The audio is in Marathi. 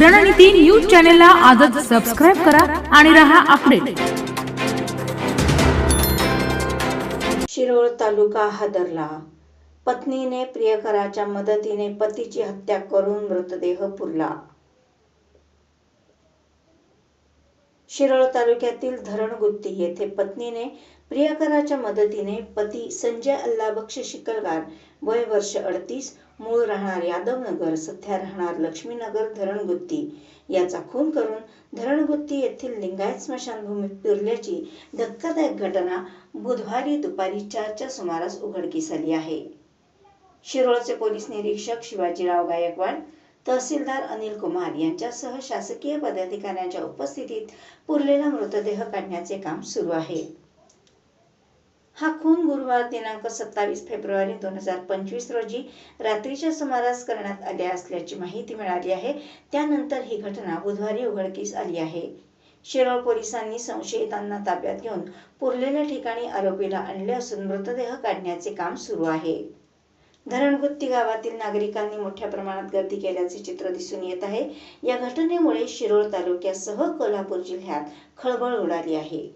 रणनीती न्यूज चॅनलला आजच सबस्क्राईब करा आणि रहा अपडेट शिरोळ तालुका हादरला. पत्नीने प्रियकराच्या मदतीने पतीची हत्या करून मृतदेह पुरला. शिरोळ तालुक्यातील धरणगुत्ती येथे पत्नीने प्रियकराच्या मदतीने पती संजय अल्लाबक्ष शिकलगार वय वर्ष अडतीस मूळ राहणार यादवनगर सध्या राहणार लक्ष्मीनगर धरणगुत्ती. याचा खून करून धरणगुत्ती येथील लिंगायत स्मशानभूमीत पिरल्याची धक्कादायक घटना बुधवारी दुपारी चारच्या सुमारास उघडकीस आली आहे. शिरोळचे पोलीस निरीक्षक शिवाजीराव गायकवाड तहसीलदार अनिल कुमार यांच्यासह शासकीय पदाधिकाऱ्यांच्या उपस्थितीत पुरलेला मृतदेह काढण्याचे काम सुरू आहे. हा खून गुरुवार दिनांक सत्तावीस फेब्रुवारी दोन हजार पंचवीस रोजी रात्रीच्या सुमारास करण्यात आल्या असल्याची माहिती मिळाली आहे. त्यानंतर ही घटना बुधवारी उघडकीस आली आहे. शिरोळ पोलिसांनी संशयितांना ताब्यात घेऊन पुरलेल्या ठिकाणी आरोपीला आणले असून मृतदेह काढण्याचे काम सुरू आहे. धरणगुत्ती गावातील नागरिकांनी मोठ्या प्रमाणात गर्दी केल्याचे चित्र दिसून येत आहे. या घटनेमुळे शिरोळ तालुक्यासह कोल्हापूर जिल्ह्यात खळबळ उडाली आहे.